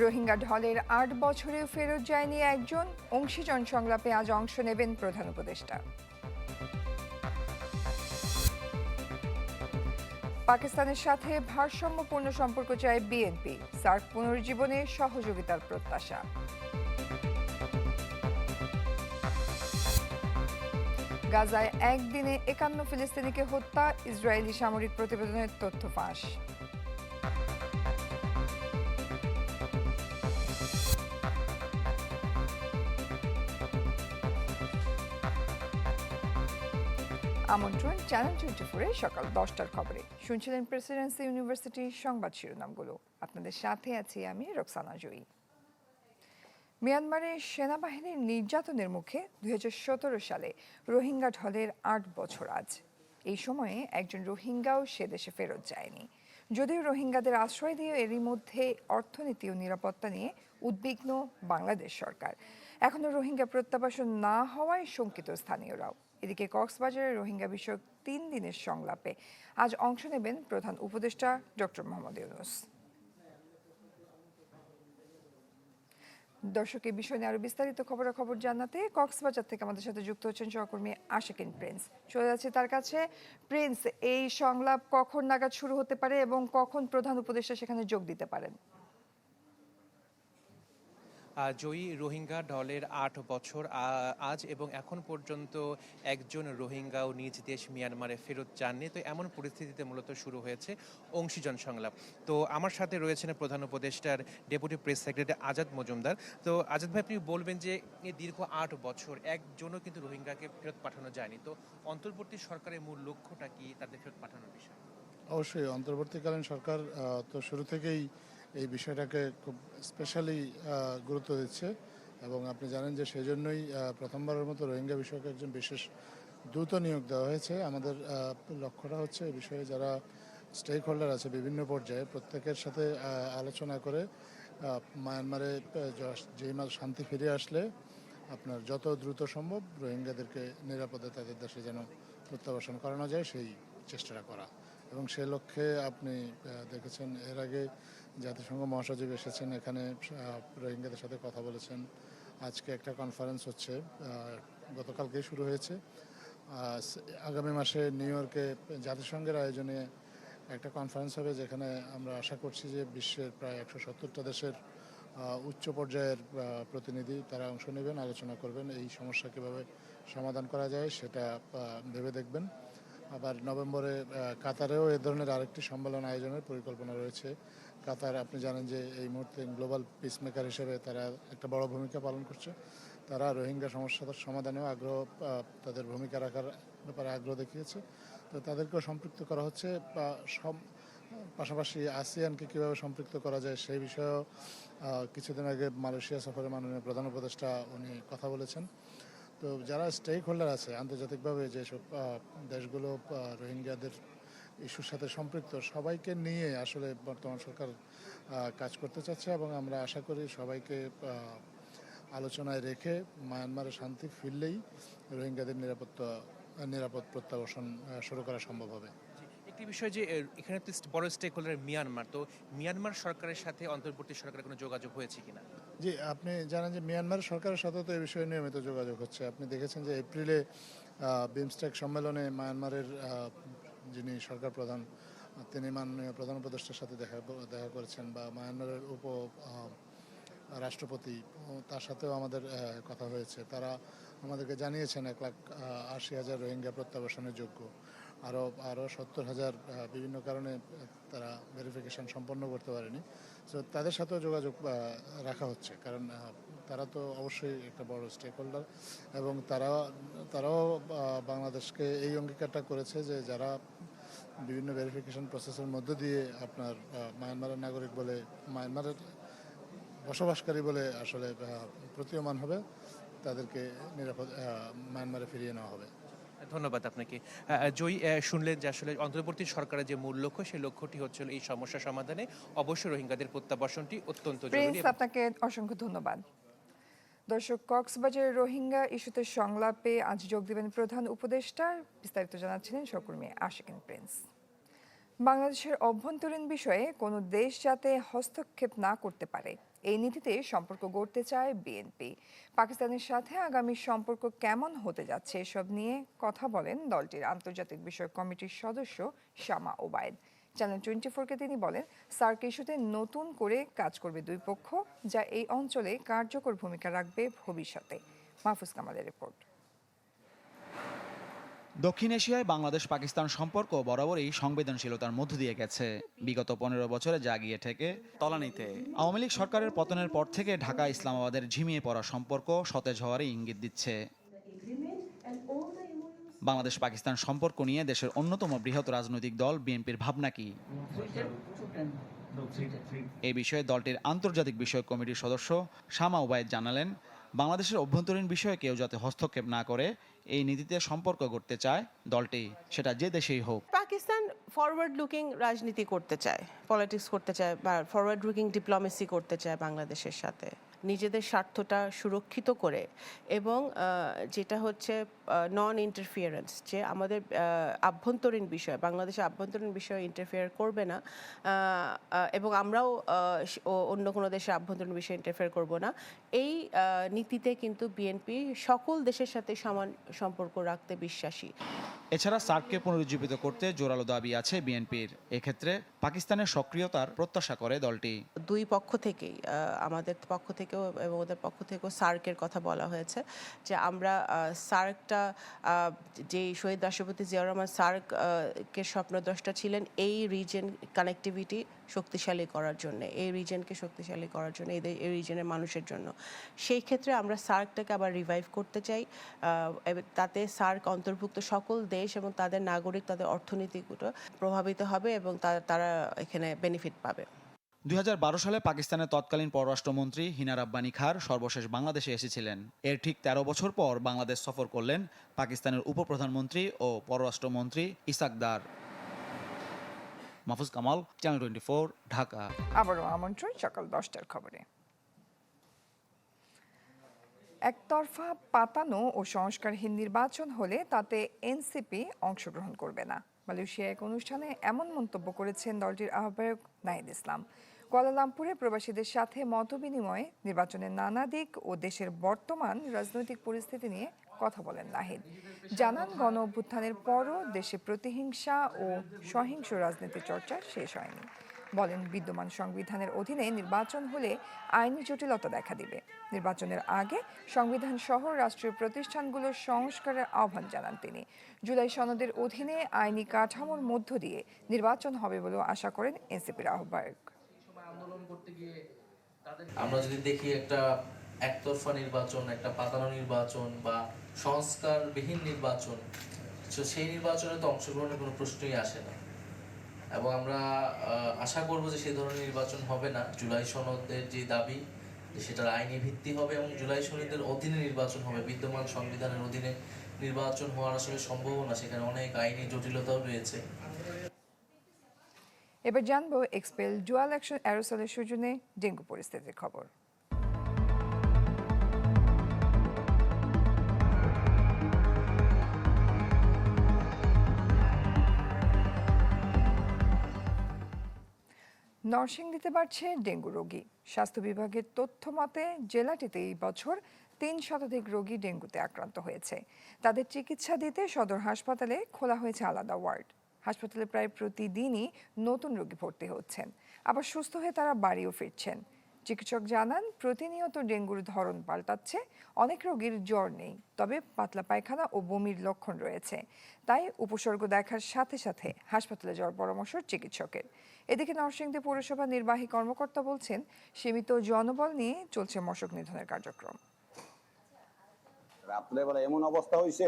রোহিঙ্গা ঢলের আট বছরেও ফেরত যায়নি একজন। অংশীজন সংলাপে আজ অংশ নেবেন প্রধান উপদেষ্টা। পাকিস্তানের সাথে ভারসাম্যপূর্ণ সম্পর্ক চায় বিএনপি। সার্ক পুনর্জীবনে সহযোগিতার প্রত্যাশা। গাজায় একদিনে একান্ন ফিলিস্তিনিকে হত্যা, ইসরায়েলি সামরিক প্রতিবেদনের তথ্য ফাঁস। আমন্ত্রণ চ্যানেল টোয়েন্টি ফোরে সকাল দশটার খবরে। শুনছিলেন প্রেসিডেন্সি ইউনিভার্সিটির সংবাদ শিরোনামগুলো। আপনাদের সাথে আছি আমি রোকসানা জয়ী। মিয়ানমারের সেনাবাহিনীর নির্যাতনের মুখে দুই সালে রোহিঙ্গা ঢলের আট বছর আজ। এই সময়ে একজন রোহিঙ্গাও সে দেশে ফেরত যায়নি। যদিও রোহিঙ্গাদের আশ্রয় দিয়ে এরই মধ্যে অর্থনীতি ও নিরাপত্তা নিয়ে উদ্বিগ্ন বাংলাদেশ সরকার। এখনও রোহিঙ্গা প্রত্যাবাসন না হওয়ায় শঙ্কিত স্থানীয়রাও। এদিকে কক্সবাজারে রোহিঙ্গা বিষয়ক তিন দিনের সংলাপে আজ অংশ নেবেন প্রধান উপদেষ্টা ডক্টর মোহাম্মদ ইউনুস। দর্শক, এই বিষয় নিয়ে আরও বিস্তারিত খবরাখবর জানাতে কক্সবাজার থেকে আমাদের সাথে যুক্ত হচ্ছেন সহকর্মী আশিকিন প্রিন্স। চলে যাচ্ছে তার কাছে। প্রিন্স, এই সংলাপ কখন নাগাদ শুরু হতে পারে এবং কখন প্রধান উপদেষ্টা সেখানে যোগ দিতে পারেন? জয়ী রোহিঙ্গা ঢলের আট বছর আজ এবং এখন পর্যন্ত একজন রোহিঙ্গাও নিজ দেশ মিয়ানমারে ফেরত যাননি। তো এমন পরিস্থিতিতে মূলত শুরু হয়েছে অংশীজন সংলাপ। তো আমার সাথে রয়েছেন প্রধান উপদেষ্টার deputy press secretary Azad Majumdar. তো আজাদ ভাই, আপনি বলবেন যে দীর্ঘ আট বছর একজনও কিন্তু রোহিঙ্গাকে ফেরত পাঠানো যায়নি। তো অন্তর্বর্তী সরকারের মূল লক্ষ্যটা কি তাদের ফেরত পাঠানোর বিষয়? অবশ্যই, অন্তর্বর্তীকালীন সরকার তো শুরু থেকেই এই বিষয়টাকে খুব স্পেশালি গুরুত্ব দিচ্ছে এবং আপনি জানেন যে সেজন্যই আহ, প্রথমবারের মতো রোহিঙ্গা বিষয়কে একজন বিশেষ দ্রুত নিয়োগ দেওয়া হয়েছে। আমাদের লক্ষ্যটা হচ্ছে এই বিষয়ে যারা স্টেক হোল্ডার আছে বিভিন্ন পর্যায়ে প্রত্যেকের সাথে আলোচনা করে মায়ানমারে যেই মাস শান্তি ফিরে আসলে আপনার যত দ্রুত সম্ভব রোহিঙ্গাদেরকে নিরাপদে তাদের দেশে যেন প্রত্যাবাসন করানো যায় সেই চেষ্টাটা করা। এবং সে লক্ষ্যে আপনি দেখেছেন এর আগে জাতিসংঘ মহাসচিব এসেছেন এখানে রোহিঙ্গাদের সাথে কথা বলেছেন। আজকে একটা কনফারেন্স হচ্ছে আহ, গতকালকেই শুরু হয়েছে। আগামী মাসে নিউ ইয়র্কে জাতিসংঘের আয়োজনে একটা কনফারেন্স হবে যেখানে আমরা আশা করছি যে বিশ্বের প্রায় একশো সত্তরটা দেশের উচ্চ পর্যায়ের প্রতিনিধি তারা অংশ নেবেন আলোচনা করবেন এই সমস্যা কীভাবে সমাধান করা যায় সেটা ভেবে দেখবেন। আবার নভেম্বরে কাতারেও এ ধরনের আরেকটি সম্মেলন আয়োজনের পরিকল্পনা রয়েছে। কাতার, আপনি জানেন যে এই মুহূর্তে গ্লোবাল পিসমেকার হিসেবে তারা একটা বড় ভূমিকা পালন করছে। তারা রোহিঙ্গা সমস্যার সমাধানেও আগ্রহ তাদের ভূমিকা রাখার ব্যাপারে আগ্রহ দেখিয়েছে। তো তাদেরকেও সম্পৃক্ত করা হচ্ছে পাশাপাশি আসিয়ানকে কীভাবে সম্পৃক্ত করা যায় সেই বিষয়েও কিছুদিন আগে মালয়েশিয়া সফরে মাননীয় প্রধান উপদেষ্টা উনি কথা বলেছেন। তো যারা স্টেক হোল্ডার আছে, আন্তর্জাতিকভাবে যেসব দেশগুলো রোহিঙ্গাদের ইস্যুর সাথে সম্পৃক্ত, সবাইকে নিয়ে আসলে বর্তমান সরকার কাজ করতে চাচ্ছে এবং আমরা আশা করি সবাইকে আলোচনায় রেখে মায়ানমারে শান্তি ফিরলেই রোহিঙ্গাদের নিরাপত্তা, নিরাপদ প্রত্যাবাসন শুরু করা সম্ভব হবে। একটি বিষয় যে এখানে তো বড় স্টেক হোল্ডার মিয়ানমার, তো মিয়ানমার সরকারের সাথে অন্তর্বর্তী সরকারের কোনো যোগাযোগ হয়েছে কিনা? জি, আপনি জানেন যে, মিয়ানমার সরকারের সাথে তো এই বিষয়ে নিয়মিত যোগাযোগ হচ্ছে। আপনি দেখেছেন যে, এপ্রিলে বিমস্টেক সম্মেলনে মায়ানমারের যিনি সরকার প্রধান, তিনি মাননীয় প্রধান উপদেষ্টার সাথে দেখা দেখা করেছেন বা মায়ানমারের উপ রাষ্ট্রপতি তার সাথেও আমাদের কথা হয়েছে। তারা আমাদেরকে জানিয়েছেন এক লাখ আশি হাজার রোহিঙ্গা প্রত্যাবাসনের যোগ্য। আরও আরও সত্তর হাজার বিভিন্ন কারণে তারা ভেরিফিকেশন সম্পন্ন করতে পারেনি। তো তাদের সাথেও যোগাযোগ রাখা হচ্ছে। কারণ তারা তো অবশ্যই একটা বড় স্টেক হোল্ডার এবং তারা তারাও বাংলাদেশকে এই অঙ্গীকারটা করেছে যে যারা বিভিন্ন ভেরিফিকেশন প্রসেসের মধ্য দিয়ে আপনার মায়ানমারের নাগরিক বলে মায়ানমারের বসবাসকারী বলে আসলে প্রতীয়মান হবে, তাদেরকে নিরাপদ মায়ানমারে ফিরিয়ে নেওয়া হবে। ধন্যবাদ আপনাকে। জয়ী শুনলেন যে আসলে অন্তর্বর্তী সরকারের যে মূল লক্ষ্য সেই লক্ষ্যটি হচ্ছিল এই সমস্যা সমাধানে। অবশ্যই রোহিঙ্গাদের প্রত্যাবাসনটি অত্যন্ত জরুরি আপনাকে অসংখ্য ধন্যবাদ। দর্শক কক্সবাজারের রোহিঙ্গা ইস্যুতে সংলাপে আজ যোগ দেবেন প্রধান উপদেষ্টা। বিস্তারিত জানাচ্ছিলেন সহকর্মী আশিকিন প্রিন্স। বাংলাদেশের অভ্যন্তরীণ বিষয়ে কোনো দেশ যাতে হস্তক্ষেপ না করতে পারে এই নীতিতে সম্পর্ক গড়তে চায় বিএনপি পাকিস্তানের সাথে আগামী সম্পর্ক কেমন হতে যাচ্ছে এসব নিয়ে কথা বলেন দলটির আন্তর্জাতিক বিষয়ক কমিটির সদস্য শামা ওবায়দ। চ্যানেল টোয়েন্টি ফোরকে তিনি বলেন, সার্ক ইস্যুতে নতুন করে কাজ করবে দুই পক্ষ, যা এই অঞ্চলে কার্যকর ভূমিকা রাখবে ভবিষ্যতে। মাহফুজ কামালের রিপোর্ট। দক্ষিণ এশিয়ায় বাংলাদেশ পাকিস্তান সম্পর্ক বরাবরই সংবেদনশীলতার মধ্য দিয়ে গেছে। বিগত পনেরো বছরে যা গিয়ে থেকে তলানিতে। আওয়ামী লীগ সরকারের পতনের পর থেকে ঢাকা ইসলামাবাদের ঝিমিয়ে পড়া সম্পর্ক সতেজ হওয়ারই ইঙ্গিত দিচ্ছে। বাংলাদেশ পাকিস্তান সম্পর্ক নিয়ে দেশের অন্যতম বৃহৎ রাজনৈতিক দল বিএনপির ভাবনা কি? এই বিষয়ে দলটির আন্তর্জাতিক বিষয়ক কমিটির সদস্য শামা ওবায়দ জানালেন বাংলাদেশের অভ্যন্তরীণ বিষয়ে কেউ যাতে হস্তক্ষেপ না করে, এই নীতিতে সম্পর্ক করতে চায় দলটি। সেটা যে দেশেই হোক। পাকিস্তান ফরওয়ার্ড লুকিং রাজনীতি করতে চায় পলিটিক্স করতে চায় বা ফরওয়ার্ড লুকিং ডিপ্লোমেসি করতে চায় বাংলাদেশের সাথে। নিজেদের স্বার্থটা সুরক্ষিত করে এবং যেটা হচ্ছে নন ইন্টারফিয়ারেন্স যে আমাদের আভ্যন্তরীণ বিষয় বাংলাদেশের আভ্যন্তরীণ বিষয়ে ইন্টারফেয়ার করবে না এবং আমরাও অন্য কোনো দেশে আভ্যন্তরীণ বিষয়ে ইন্টারফেয়ার করব না, এই নীতিতে কিন্তু বিএনপি সকল দেশের সাথে সমান সম্পর্ক রাখতে বিশ্বাসী। এছাড়া সার্ককে পুনরুজ্জীবিত করতে জোরালো দাবি আছে বিএনপির। এক্ষেত্রে পাকিস্তানের সক্রিয়তার প্রত্যাশা করে দলটি। দুই পক্ষ থেকেই আমাদের পক্ষ থেকেও এবং ওদের পক্ষ থেকেও সার্কের কথা বলা হয়েছে যে আমরা সার্কটা যে শহীদ রাষ্ট্রপতি জিয়াউর রহমান সার্ক কে স্বপ্নদ্রষ্টা ছিলেন, এই রিজন কানেক্টিভিটি শক্তিশালী করার জন্য, এই রিজনকে শক্তিশালী করার জন্য দে- এই রিজনের মানুষের জন্য। সেই ক্ষেত্রে আমরা সার্কটাকে আবার রিভাইভ করতে চাই তাতে সার্ক অন্তর্ভুক্ত সকল দেশ এবং তাদের নাগরিক, তাদের অর্থনীতিগুলো প্রভাবিত হবে এবং তারা এখানে বেনিফিট পাবে। দুই হাজার বারো সালে পাকিস্তানের তৎকালীন পররাষ্ট্রমন্ত্রী হিনা রাব্বানি খার সর্বশেষ বাংলাদেশে এসেছিলেন। এর ঠিক ১৩ বছর পর বাংলাদেশ সফর করলেন পাকিস্তানের উপপ্রধানমন্ত্রী ও পররাষ্ট্রমন্ত্রী Ishaq Dar. Mahfuz Kamal channel twenty four Dhaka. আবারও আমন্ত্রণ, সকাল দশটার খবরে। একতরফা পাতানো ও সংস্কারহীন নির্বাচন হলে তাতে এনসিপি অংশগ্রহণ করবে না। মালয়েশিয়া এক অনুষ্ঠানে এমন মন্তব্য করেছেন দলটির আহ্বায়ক নাহিদ ইসলাম। কুয়ালালামপুরে প্রবাসীদের সাথে মতবিনিময়ে নির্বাচনের নানা দিক ও দেশের বর্তমান রাজনৈতিক পরিস্থিতি নিয়ে কথা বলেন নাহিদ। জানান গণ অভ্যুত্থানের পরও দেশে প্রতিহিংসা ও সহিংস রাজনীতির চর্চা শেষ হয়নি। বলেন, বিদ্যমান সংবিধানের অধীনে নির্বাচন হলে আইনি জটিলতা দেখা দিবে। নির্বাচনের আগে সংবিধান সহ রাষ্ট্রীয় প্রতিষ্ঠানগুলোর সংস্কারের আহ্বান জানান তিনি। জুলাই সনদের অধীনে আইনি কাঠামোর মধ্য দিয়ে নির্বাচন হবে বলেও আশা করেন এনসিপির আহ্বায়ক। আমরা যদি দেখি একটা একতরফা নির্বাচন, একটা পাতানো নির্বাচন বা সংস্কারবিহীন নির্বাচন, তো সেই নির্বাচনে তো অংশগ্রহণের কোনো প্রশ্নই আসে না। এবং আমরা আশা করব যে সেই ধরনের নির্বাচন হবে না। জুলাই সনদের যে দাবি সেটার আইনি ভিত্তি হবে এবং জুলাই সনদের অধীনে নির্বাচন হবে। বিদ্যমান সংবিধানের অধীনে নির্বাচন হওয়ার আসলে সম্ভাবনা, সেখানে অনেক আইনি জটিলতাও রয়েছে। এবার জানব এক্সপেল ডুয়াল অ্যাকশন অ্যারোসলের সুজনে ডেঙ্গু পরিস্থিতির খবর। নরসিংদীতে পারছে ডেঙ্গু রোগী। স্বাস্থ্য বিভাগের তথ্য মতে, জেলাটিতে এই বছর তিন শতাধিক রোগী ডেঙ্গুতে আক্রান্ত হয়েছে। তাদের চিকিৎসা দিতে সদর হাসপাতালে খোলা হয়েছে আলাদা ওয়ার্ড। হাসপাতালে প্রায় প্রতিদিনই নতুন রোগী ভর্তি হচ্ছেন। আবার সুস্থ হয়ে তারা বাড়িও ফিরছেন। চিকিৎসক জানান প্রতিনিয়ত ডেঙ্গুর ধরন পাল্টাচ্ছে অনেক রোগীর জ্বর নেই তবে পাতলা পায়খানা ও বমির লক্ষণ রয়েছে। তাই উপসর্গ দেখার সাথে সাথে হাসপাতালে যাওয়ার পরামর্শ চিকিৎসকের। এদিকে নরসিংদী পৌরসভা নির্বাহী কর্মকর্তা বলছেন সীমিত জনবল নিয়ে চলছে মশক নিধনের কার্যক্রম। রাত্রেবেলা এমন অবস্থা হয়েছে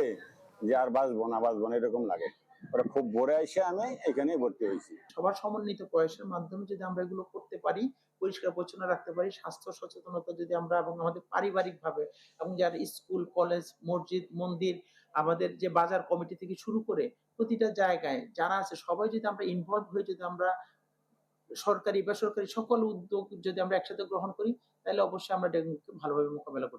যে আর বাঁচবো না বাঁচবো না এরকম লাগে। ওরা খুব ভোরে এসে আমি এখানেই ভর্তি হয়েছি সবার সমন্বিত প্রয়াসের মাধ্যমে যদি আমরা এগুলো করতে পারি পরিষ্কার পরিচ্ছন্ন রাখতে পারি, স্বাস্থ্য সচেতনতা যদি আমরা এবং আমাদের পারিবারিকভাবে এবং যারা স্কুল, কলেজ, মসজিদ, মন্দির, আমাদের যে বাজার কমিটি থেকে শুরু করে প্রতিটা জায়গায় যারা আছে, সবাই যদি আমরা ইনভলভ হয়ে যদি আমরা সরকারি, বেসরকারি সকল উদ্যোগ যদি আমরা একসাথে গ্রহণ করি, তাহলে অবশ্যই আমরা ডেঙ্গুকে ভালোভাবে মোকাবেলা করতে